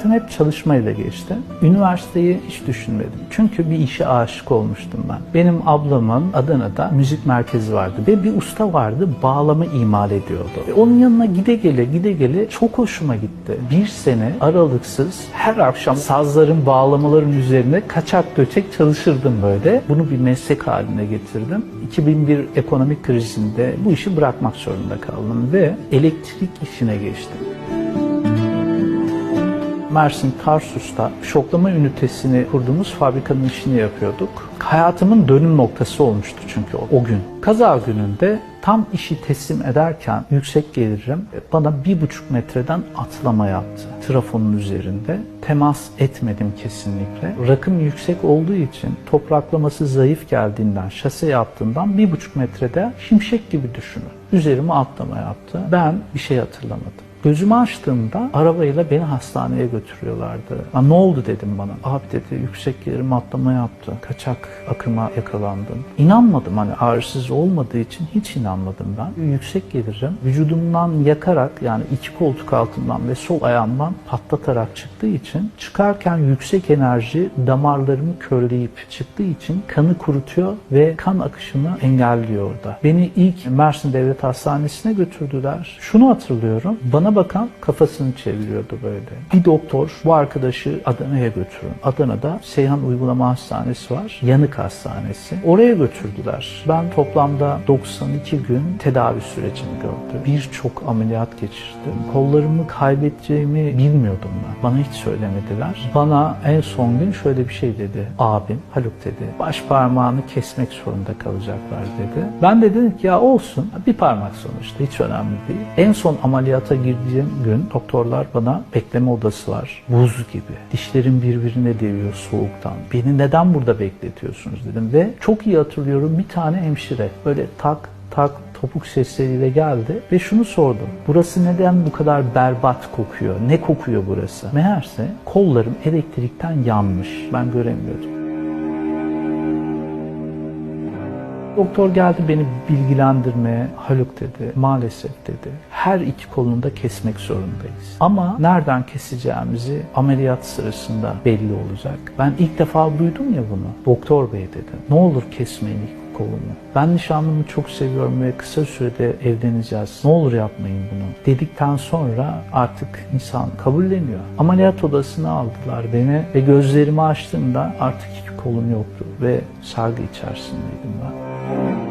Hayatım hep çalışmayla geçti. Üniversiteyi hiç düşünmedim. Çünkü bir işe aşık olmuştum ben. Benim ablamın Adana'da müzik merkezi vardı ve bir usta vardı bağlama imal ediyordu. Ve onun yanına gide gele gide gele çok hoşuma gitti. Bir sene aralıksız her akşam sazların bağlamaların üzerine kaçak göçek çalışırdım böyle. Bunu bir meslek haline getirdim. 2001 ekonomik krizinde bu işi bırakmak zorunda kaldım ve elektrik işine geçtim. Mersin Tarsus'ta şoklama ünitesini kurduğumuz fabrikanın işini yapıyorduk. Hayatımın dönüm noktası olmuştu çünkü o, o gün. Kaza gününde tam işi teslim ederken yüksek gelirim bana bir buçuk metreden atlama yaptı. Trafonun üzerinde. Temas etmedim kesinlikle. Rakım yüksek olduğu için topraklaması zayıf geldiğinden, şase yaptığından bir buçuk metrede şimşek gibi düşünün. Üzerime atlama yaptı. Ben bir şey hatırlamadım. Gözümü açtığımda arabayla beni hastaneye götürüyorlardı. Ha, ne oldu dedim bana. Abi dedi yüksek gelirim atlama yaptı. Kaçak akıma yakalandım. İnanmadım hani ağrısız olmadığı için hiç inanmadım ben. Yüksek gelirim vücudumdan yakarak yani iki koltuk altından ve sol ayağımdan patlatarak çıktığı için çıkarken yüksek enerji damarlarımı körleyip çıktığı için kanı kurutuyor ve kan akışını engelliyor orada. Beni ilk Mersin Devlet Hastanesi'ne götürdüler. Şunu hatırlıyorum. Bana bakan kafasını çeviriyordu böyle. Bir doktor bu arkadaşı Adana'ya götürün. Adana'da Seyhan Uygulama Hastanesi var. Yanık Hastanesi. Oraya götürdüler. Ben toplamda 92 gün tedavi sürecini gördüm. Birçok ameliyat geçirdim. Kollarımı kaybedeceğimi bilmiyordum ben. Bana hiç söylemediler. Bana en son gün şöyle bir şey dedi. Abim Haluk dedi. Baş parmağını kesmek zorunda kalacaklar dedi. Ben de dedim ki ya olsun. Bir parmak sonuçta hiç önemli değil. En son ameliyata girdiğim gün doktorlar bana bekleme odası var. Buz gibi. Dişlerim birbirine değiyor soğuktan. Beni neden burada bekletiyorsunuz dedim ve çok iyi hatırlıyorum bir tane hemşire böyle tak tak topuk sesleriyle geldi ve şunu sordum. Burası neden bu kadar berbat kokuyor? Ne kokuyor burası? Meğerse kollarım elektrikten yanmış. Ben göremiyordum. Doktor geldi beni bilgilendirmeye. Haluk dedi, maalesef dedi. Her iki kolunu da kesmek zorundayız. Ama nereden keseceğimizi ameliyat sırasında belli olacak. Ben ilk defa duydum ya bunu. Doktor bey dedi. Ne olur kesmeyin ilk kolumu. Ben nişanlımı çok seviyorum ve kısa sürede evleneceğiz. Ne olur yapmayın bunu. Dedikten sonra artık insan kabulleniyor. Ameliyat odasına aldılar beni ve gözlerimi açtığımda artık iki kolum yoktu ve sargı içerisindeydim ben.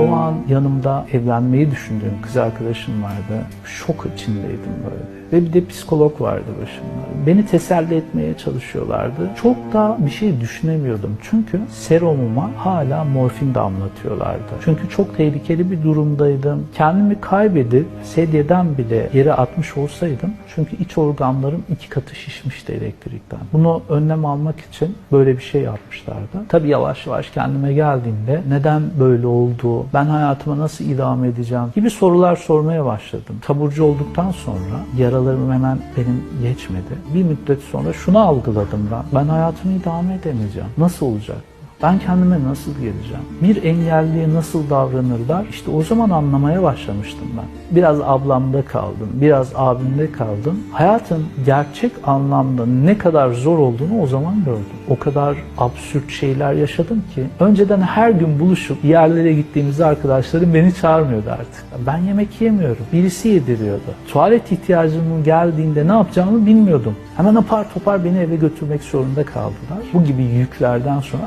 O an yanımda evlenmeyi düşündüğüm kız arkadaşım vardı. Şok içindeydim böyle. Ve bir de psikolog vardı başımda. Beni teselli etmeye çalışıyorlardı. Çok da bir şey düşünemiyordum. Çünkü serumuma hala morfin damlatıyorlardı. Çünkü çok tehlikeli bir durumdaydım. Kendimi kaybedip sedyeden bile yere atmış olsaydım çünkü iç organlarım iki katı şişmişti elektrikten. Bunu önlem almak için böyle bir şey yapmışlardı. Tabii yavaş yavaş kendime geldiğimde neden böyle oldu, ben hayatıma nasıl idame edeceğim gibi sorular sormaya başladım. Taburcu olduktan sonra yaralarım hemen benim geçmedi. Bir müddet sonra şunu algıladım ben. Ben hayatımı idame edemeyeceğim. Nasıl olacak? Ben kendime nasıl geleceğim? Bir engelliye nasıl davranırlar? İşte o zaman anlamaya başlamıştım ben. Biraz ablamda kaldım, biraz abimde kaldım. Hayatın gerçek anlamda ne kadar zor olduğunu o zaman gördüm. O kadar absürt şeyler yaşadım ki. Önceden her gün buluşup yerlere gittiğimizde arkadaşlarım beni çağırmıyordu artık. Ben yemek yemiyorum. Birisi yediriyordu. Tuvalet ihtiyacımın geldiğinde ne yapacağımı bilmiyordum. Hemen apar topar beni eve götürmek zorunda kaldılar. Bu gibi yüklerden sonra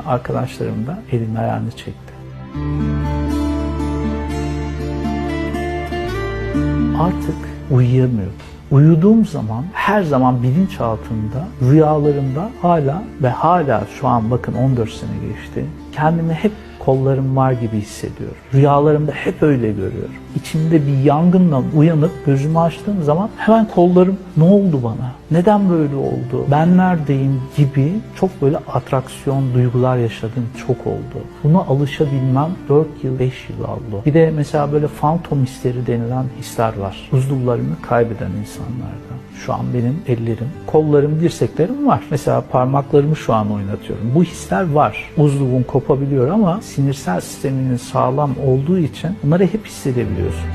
arkadaşlarım da elini ayağını çekti. Artık uyuyamıyordum. Uyuduğum zaman her zaman bilinçaltımda, rüyalarımda hala ve hala şu an bakın 14 sene geçti. Kendimi hep kollarım var gibi hissediyorum. Rüyalarımda hep öyle görüyorum. İçimde bir yangınla uyanıp gözümü açtığım zaman hemen kollarım ne oldu bana? Neden böyle oldu? Ben neredeyim gibi çok böyle atraksiyon duygular yaşadığım çok oldu. Buna alışabilmem 4 yıl 5 yıl aldı. Bir de mesela böyle fantom hisleri denilen hisler var. Buzullarını kaybeden insanlarda. Şu an benim ellerim, kollarım, dirseklerim var. Mesela parmaklarımı şu an oynatıyorum. Bu hisler var. Uzluğun kopabiliyor ama sinirsel sisteminin sağlam olduğu için bunları hep hissedebiliyorsun.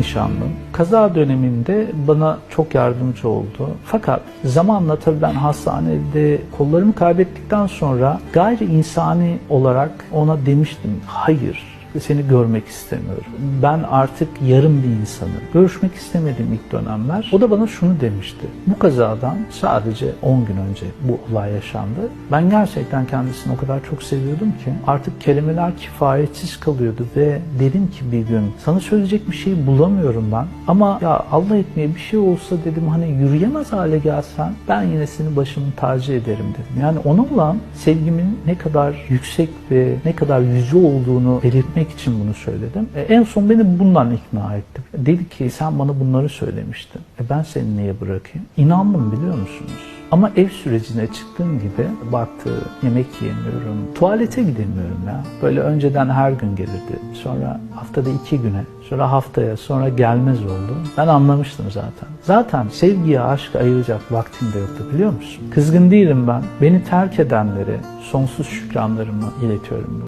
nişanlım. Kaza döneminde bana çok yardımcı oldu. Fakat zamanla tabii ben hastanede kollarımı kaybettikten sonra gayri insani olarak ona demiştim hayır seni görmek istemiyorum. Ben artık yarım bir insanım. Görüşmek istemedim ilk dönemler. O da bana şunu demişti. Bu kazadan sadece 10 gün önce bu olay yaşandı. Ben gerçekten kendisini o kadar çok seviyordum ki artık kelimeler kifayetsiz kalıyordu ve dedim ki bir gün sana söyleyecek bir şey bulamıyorum ben. Ama ya Allah etmeye bir şey olsa dedim hani yürüyemez hale gelsen ben yine senin başımın tacı ederim dedim. Yani ona olan sevgimin ne kadar yüksek ve ne kadar yüce olduğunu belirtmek için bunu söyledim. E, en son beni bundan ikna etti. Dedi ki sen bana bunları söylemiştin. E ben seni niye bırakayım? İnandım biliyor musunuz? Ama ev sürecine çıktığım gibi baktı yemek yiyemiyorum, tuvalete gidemiyorum ya. Böyle önceden her gün gelirdi. Sonra haftada iki güne, sonra haftaya, sonra gelmez oldu. Ben anlamıştım zaten. Zaten sevgiye, aşk ayıracak vaktim de yoktu biliyor musun? Kızgın değilim ben. Beni terk edenlere sonsuz şükranlarımı iletiyorum.